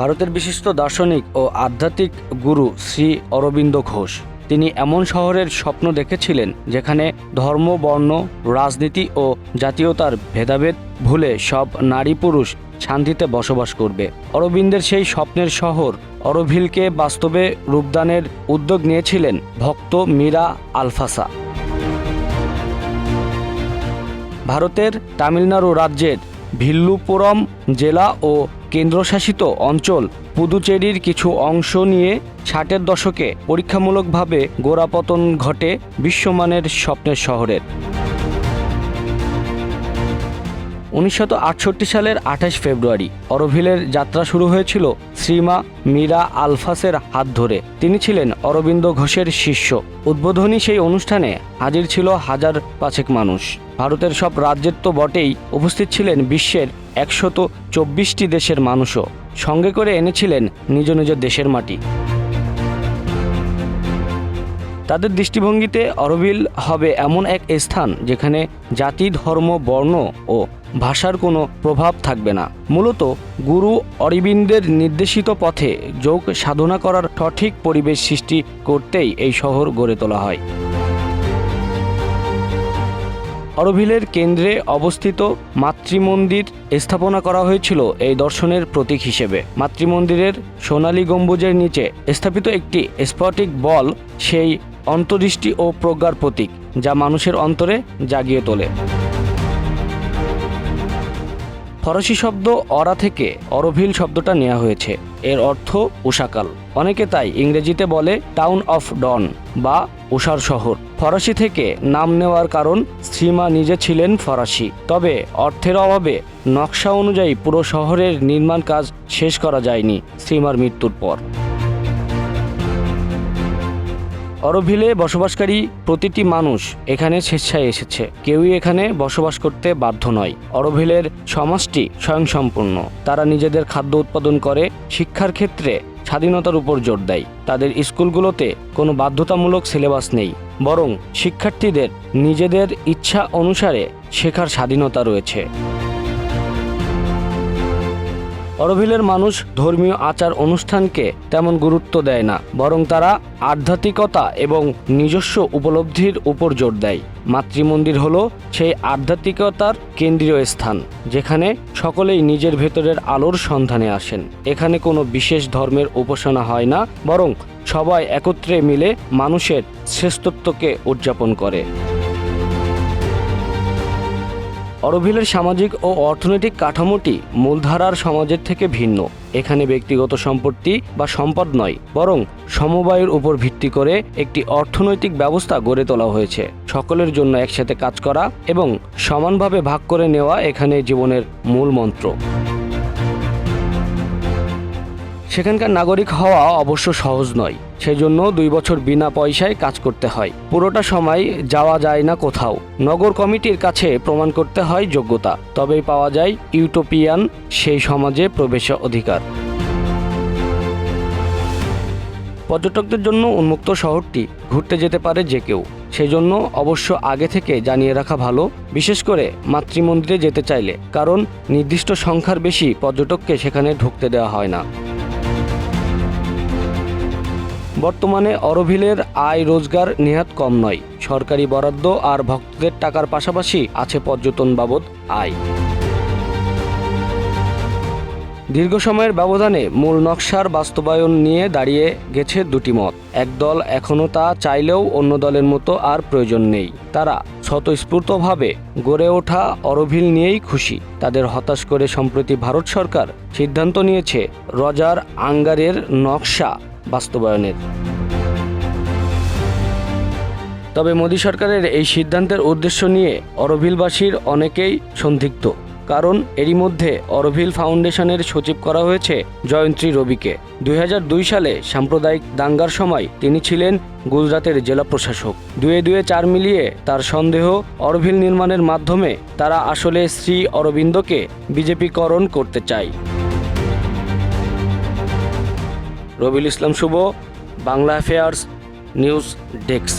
ভারতের বিশিষ্ট দার্শনিক ও আধ্যাত্মিক গুরু শ্রী অরবিন্দ ঘোষ। তিনি এমন শহরের স্বপ্ন দেখেছিলেন যেখানে ধর্ম, বর্ণ, রাজনীতি ও জাতীয়তার ভেদাভেদ ভুলে সব নারী পুরুষ শান্তিতে বসবাস করবে। অরবিন্দের সেই স্বপ্নের শহর অরভিলকে বাস্তবে রূপদানের উদ্যোগ নিয়েছিলেন ভক্ত মীরা আলফাসা। ভারতের তামিলনাড়ু রাজ্যের ভিল্লুপুরম জেলা ও কেন্দ্রশাসিত অঞ্চল পুদুচেরির কিছু অংশ নিয়ে ষাটের দশকে পরীক্ষামূলকভাবে গোড়াপতন ঘটে বিশ্বমানের স্বপ্নের শহরের। উনিশশো আটষট্টি সালের আঠাশ ফেব্রুয়ারি অরভিলের যাত্রা শুরু হয়েছিল শ্রীমা মীরা আলফাসের হাত ধরে। তিনি ছিলেন অরবিন্দ ঘোষের শিষ্য। উদ্বোধনী সেই অনুষ্ঠানে হাজির ছিল হাজার পাঁচেক মানুষ। ভারতের সব রাজ্যের তো বটেই উপস্থিত ছিলেন বিশ্বের একশত চব্বিশটি দেশের মানুষও। সঙ্গে করে এনেছিলেন নিজ নিজ দেশের মাটি। তাদের দৃষ্টিভঙ্গিতে অরবিল হবে এমন এক স্থান যেখানে জাতি, ধর্ম, বর্ণ ও ভাষার কোনো প্রভাব থাকবে না। মূলত গুরু অরবিন্দের নির্দেশিত পথে যোগ সাধনা করার সঠিক পরিবেশ সৃষ্টি করতেই এই শহর গড়ে তোলা হয়। অরভিলের কেন্দ্রে অবস্থিত মাতৃমন্দির স্থাপনা করা হয়েছিল এই দর্শনের প্রতীক হিসেবে। মাতৃমন্দিরের সোনালী গম্বুজের নিচে স্থাপিত একটি স্ফটিক বল সেই অন্তর্দৃষ্টি ও প্রজ্ঞার প্রতীক, যা মানুষের অন্তরে জাগিয়ে তোলে। ফরাসি শব্দ অরা থেকে অরভিল শব্দটা নেওয়া হয়েছে। এর অর্থ উষাকাল অনেকে তাই ইংরেজিতে বলে টাউন অফ ডন বা উষার শহর। ফরাসি থেকে নাম নেওয়ার কারণ শ্রীমা নিজে ছিলেন ফরাসি। তবে অর্থের অভাবে নকশা অনুযায়ী পুরো শহরের নির্মাণ কাজ শেষ করা যায়নি শ্রীমার মৃত্যুর পর। অরভিলে বসবাসকারী প্রতিটি মানুষ এখানে স্বেচ্ছায় এসেছে। কেউই এখানে বসবাস করতে বাধ্য নয়। অরোভিলের সমাজটি স্বয়ংসম্পূর্ণ। তারা নিজেদের খাদ্য উৎপাদন করে, শিক্ষার ক্ষেত্রে স্বাধীনতার উপর জোর দেয়। তাদের স্কুলগুলোতে কোনো বাধ্যতামূলক সিলেবাস নেই। বরং শিক্ষার্থীদের নিজেদের ইচ্ছা অনুসারে শেখার স্বাধীনতা রয়েছে। অরভিলের মানুষ ধর্মীয় আচার অনুষ্ঠানকে তেমন গুরুত্ব দেয় না, বরং তারা আধ্যাত্মিকতা এবং নিজস্ব উপলব্ধির উপর জোর দেয়। মাতৃমন্দির হলো সেই আধ্যাত্মিকতার কেন্দ্রীয় স্থান, যেখানে সকলেই নিজের ভেতরের আলোর সন্ধানে আসেন। এখানে কোনো বিশেষ ধর্মের উপাসনা হয় না, বরং সবাই একত্রে মিলে মানুষের শ্রেষ্ঠত্বকে উদযাপন করে। অরভিলের সামাজিক ও অর্থনৈতিক কাঠামোটি মূলধারার সমাজের থেকে ভিন্ন। এখানে ব্যক্তিগত সম্পত্তি বা সম্পদ নয়, বরং সমবায়ের উপর ভিত্তি করে একটি অর্থনৈতিক ব্যবস্থা গড়ে তোলা হয়েছে। সকলের জন্য একসাথে কাজ করা এবং সমানভাবে ভাগ করে নেওয়া এখানে জীবনের মূল মন্ত্র। সেখানকার নাগরিক হওয়া অবশ্য সহজ নয়। সেজন্য দুই বছর বিনা পয়সায় কাজ করতে হয়। পুরোটা সময় যাওয়া যায় না কোথাও। নগর কমিটির কাছে প্রমাণ করতে হয় যোগ্যতা। তবেই পাওয়া যায় ইউটোপিয়ান, সেই সমাজে প্রবেশের অধিকার। পর্যটকদের জন্য উন্মুক্ত শহরটি ঘুরতে যেতে পারে যে কেউ। সেজন্য অবশ্য আগে থেকে জানিয়ে রাখা ভালো, বিশেষ করে মাতৃমন্দিরে যেতে চাইলে। কারণ নির্দিষ্ট সংখ্যার বেশি পর্যটককে সেখানে ঢুকতে দেওয়া হয় না। বর্তমানে অরভিলের আয় রোজগার নেহাত কম নয়। সরকারি বরাদ্দ আর ভক্তদের টাকার পাশাপাশি আছে পর্যটন বাবদ আয়। দীর্ঘ সময়ের ব্যবধানে মূল নকশার বাস্তবায়ন নিয়ে দাঁড়িয়ে গেছে দুটি মত। একদল এখনও তা চাইলেও অন্য দলের মতো আর প্রয়োজন নেই। তারা স্বতঃস্ফূর্তভাবে গড়ে ওঠা অরভিল নিয়েই খুশি। তাদের হতাশ করে সম্প্রতি ভারত সরকার সিদ্ধান্ত নিয়েছে রজার আঙ্গারের নকশা বাস্তবায়নের। তবে মোদী সরকারের এই সিদ্ধান্তের উদ্দেশ্য নিয়ে অরভিলবাসীর অনেকেই সন্দিগ্ধ। কারণ এরই মধ্যে অরভিল ফাউন্ডেশনের সচিব করা হয়েছে জয়ন্ত্রী রবিকে। দুই হাজার দুই সালে সাম্প্রদায়িক দাঙ্গার সময় তিনি ছিলেন গুজরাটের জেলা প্রশাসক। দুয়ে দুয়ে চার মিলিয়ে তার সন্দেহ অরভিল নির্মাণের মাধ্যমে তারা আসলে শ্রী অরবিন্দকে বিজেপিকরণ করতে চায়। রবিল ইসলাম শুভ বাংলা অ্যাফেয়ার্স নিউজ ডেস্ক